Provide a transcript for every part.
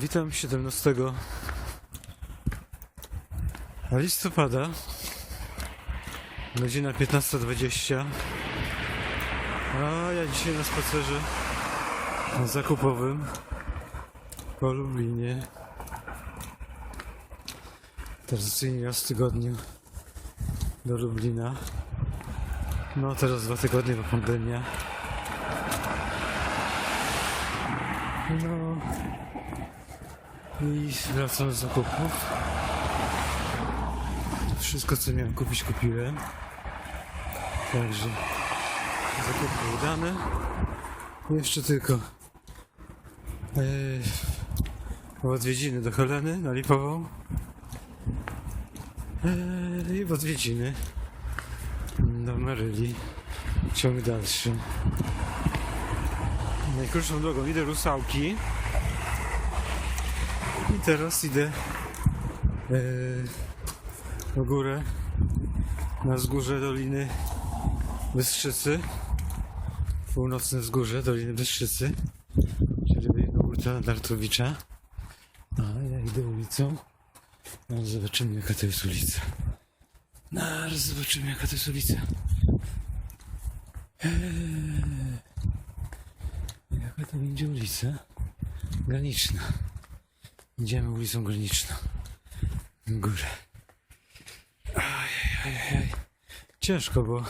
Witam 17 listopada, godzina 15.20. A ja dzisiaj na spacerze zakupowym po Lublinie. Tradycyjnie raz w tygodniu do Lublina. No teraz dwa tygodnie, bo pandemia. No i wracam z zakupów. Wszystko co miałem kupić kupiłem. Także zakupy udane. Jeszcze tylko yy, odwiedziny do Heleny na Lipową. Yy, I w odwiedziny do Maryli. Ciąg dalszy. Najkrótszą drogą idę Rusałki. I teraz idę e, w górę, na wzgórze Doliny Bystrzycy, północne wzgórze Doliny Bystrzycy, czyli wyjdę ulica Dartowicza. A ja idę ulicą, no zobaczymy jaka to jest ulica. No, zobaczymy jaka to jest ulica. Eee, jaka to będzie ulica? Graniczna. Idziemy ulicą Graniczną. W górę. Ajajajaj. Ciężko, bo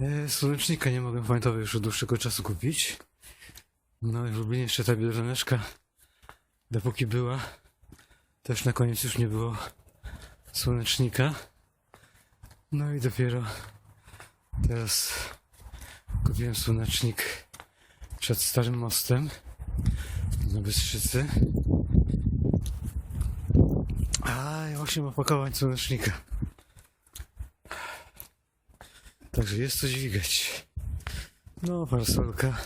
e, słonecznika nie mogę pamiętować już od dłuższego czasu kupić. No i w Lublinie jeszcze ta biedroneczka, dopóki była, też na koniec już nie było słonecznika. No i dopiero teraz kupiłem słonecznik przed Starym Mostem na Bystrzycy. A, 8 opakowań słonecznika. Także jest co dźwigać. No, parasolka.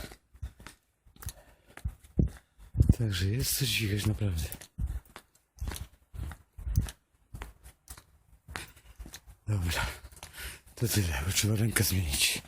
Także jest co dźwigać, naprawdę. Dobra. To tyle, bo trzeba rękę zmienić.